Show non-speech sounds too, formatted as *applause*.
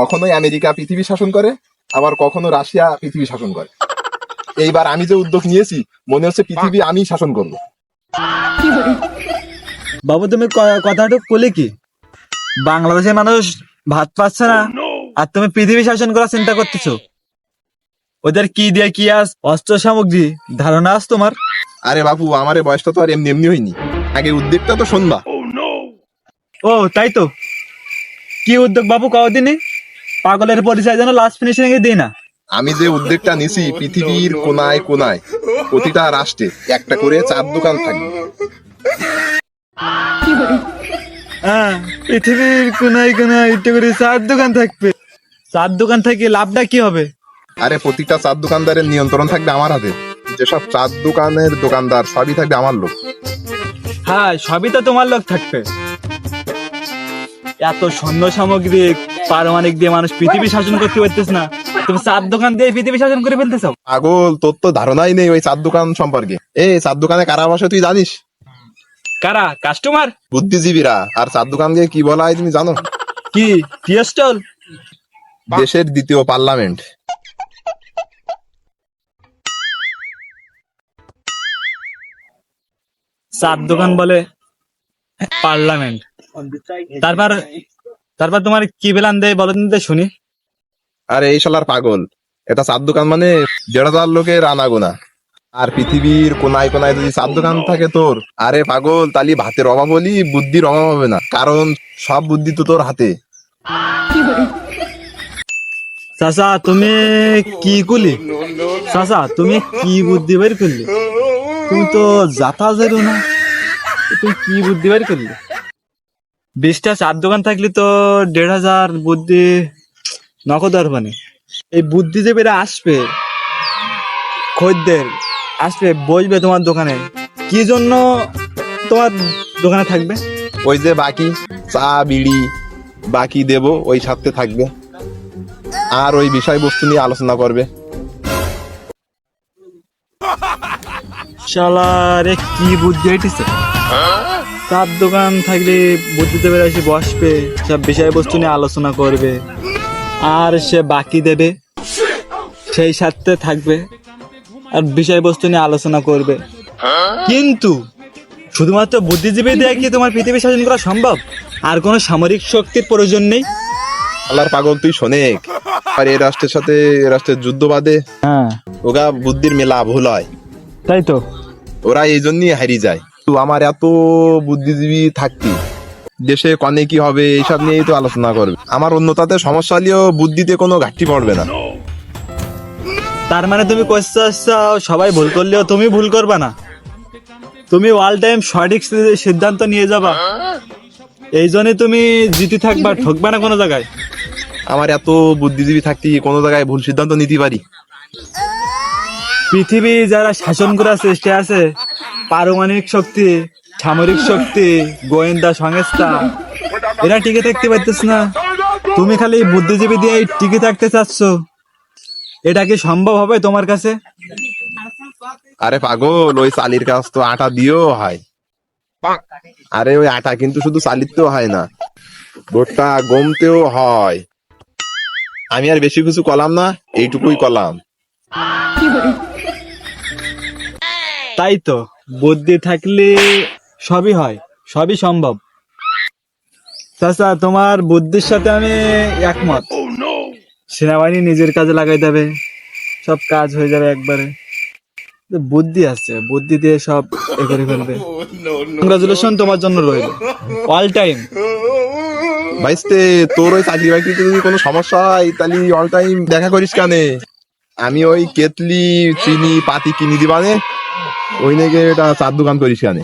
কখনোই আমেরিকা পৃথিবী শাসন করে আবার কখনো রাশিয়া পৃথিবী শাসন করে। এইবার আমি যে উদ্যোগ নিয়েছি মনে হচ্ছে পৃথিবী আমি শাসন করব। বাবু তুমি কথাটা বলে কি? বাংলাদেশের মানুষ ভাত পাচ্ছে না আর তুমি পৃথিবী শাসন করার চিন্তা করতেছো। ওদের কি দিয়ে কি আস অস্ত্র সামগ্রী ধারণা আস তোমার? আরে বাবু আমার বয়সটা তো আর এমনি এমনি হয়নি। আগে উদ্যোগটা তো শুনবা। ও তাই তো। কি উদ্যোগ বাবু কদিনই পাগলের পরিচয় যেন লাস্ট ফিনিশিং এ দিই না। আমি যে উদ্যোগটা নিছি পৃথিবীর কোনায় কোনায় প্রতিটা রাষ্ট্রে একটা করে চার দোকান থাকবে। হ্যাঁ পৃথিবীর কোনায় কোনায় একটা করে চার দোকান থাকবে। চার দোকান থেকে লাভটা কি হবে? আরে প্রতিটা চার দোকানদারের নিয়ন্ত্রণ থাকবে আমার হাতে। যেসব চার দোকানের দোকানদার সবই থাকবে আমার লোক। হ্যাঁ সবই তো তোমার লোক থাকবে। এত সৈন্য সামগ্রী পারমাণিক দিয়ে মানুষ পৃথিবী শাসন করতে পারতেছ না। তুমি চার দোকান দিয়ে পৃথিবী শাসন করে ফেলতেছ? পাগল তোর তো ধারণাই নেই ওই চার দোকান সম্পর্কে। এই চার দোকানে কারা বসে তুই জানিস? কারা? কাস্টমার? বুদ্ধিজীবীরা। আর চার দোকানকে কি বলা হয় তুমি জানো? কি? টিএস্টল দেশের দ্বিতীয় পার্লামেন্ট। চার দোকান বলে *laughs* পার্লামেন্ট। তারপর তারপর তোমার কি বেলান দেয় বলো দিন শুনি। আর এই শালার পাগল। এটা চার দোকান মানে দেড় হাজার লোকের আনাগোনা। আর পৃথিবীর কোনায় কোনায় যদি চার দোকান থাকে তোর আরে পাগল তালি ভাতের অভাব হলি বুদ্ধির অভাব হবে না। কারণ সব বুদ্ধি তো তোর হাতে। চাচা তুমি কি করলি চাচা তুমি কি বুদ্ধি বের করলি? তুমি তো যাতা যেরো না। তুমি কি বুদ্ধি বের করলি? বিশটা চার দোকান থাকলে তো দেড় হাজার বুদ্ধি নকদ আর মানে। এই বুদ্ধি যে বেড়ে আসবে খদ্দের আসবে বসবে তোমার দোকানে কি জন্য তোমার দোকানে থাকবে? ওই যে বাকি চা বিড়ি বাকি দেব ওই সাথে থাকবে। আর ওই বিষয়বস্তু নিয়ে আলোচনা করবে। শালারে কি বুদ্ধি হইতেছে? চার দোকান থাকলে বুদ্ধিতে বেড়ে এসে বসবে সব বিষয়বস্তু নিয়ে আলোচনা করবে। আর সে বাকি দেবে। সেই সাথে থাকবে। আর বিষয়বস্তু নিয়ে আলোচনা করবে। কিন্তু শুধুমাত্র বুদ্ধিজীবী দিয়ে কি তোমার পৃথিবী শাসন করা সম্ভব? আর কোনো সামরিক শক্তির প্রয়োজন নেই? আল্লাহর পাগল তুই শোনেক। আর এই রাষ্ট্রের সাথে রাষ্ট্রের যুদ্ধ বাদে হ্যাঁ। ওগা বুদ্ধির মেলা ভুল হয়। তাই তো। ওরা এই জন্যই হারিয়ে যায়। তো আমার এত বুদ্ধিজীবী থাকতি। দেশে কনে কি হবে এইসব নিয়েই তো আলোচনা করবে। আমার অন্যতাতে সমস্যা হলেও বুদ্ধিতে কোনো ঘাটতি পড়বে না। তার মানে তুমি কইতে চাও সবাই ভুল করলেও তুমি ভুল করবে না? তুমি অল টাইম সঠিক সিদ্ধান্ত নিয়ে যাবা। এই জন্য তুমি জিতে থাকবা ঠকবা না কোনো জায়গায়? আমার এত বুদ্ধিজীবী থাকতি কোনো জায়গায় ভুল সিদ্ধান্ত নিতে পারি। পৃথিবী যারা শাসন করার চেষ্টা আছে পারমাণবিক শক্তি সামরিক শক্তি গোয়েন্দা সংস্থা এরা টিকে থাকতে পারতেছ না। তুমি খালি বুদ্ধিজীবী দিয়ে টিকে থাকতে চাচ্ছ। এটা কি সম্ভব হবে তোমার কাছে? আরে পাগল ওই চালির কাজ তো আটা দিয়েও হয়। আরে ওই আটা কিন্তু শুধু চালিতেও হয় না ভুট্টা গমতেও হয়। আমি আর বেশি কিছু কলাম না এইটুকুই কলাম। তাই তো বুদ্ধি থাকলে সবই হয় সবই সম্ভব। চাচা তোমার বুদ্ধির সাথে আমি একমত। সেনাবাহিনী নিজের কাজে লাগাই দেবে সব কাজ হয়ে যাবে একবারে। বুদ্ধি আছে বুদ্ধি দিয়ে সব এ করে ফেলবে। কংগ্রাচুলেশন তোমার জন্য রইল। অল টাইম ভাইস্তে তোর ওই চাকরি বাকরিতে যদি কোনো সমস্যা হয় তাহলে অল টাইম দেখা করিস কানে। আমি ওই কেতলি চিনি পাতি কিনি দিবানে। ওই নাকি এটা চার দোকান করিস কানে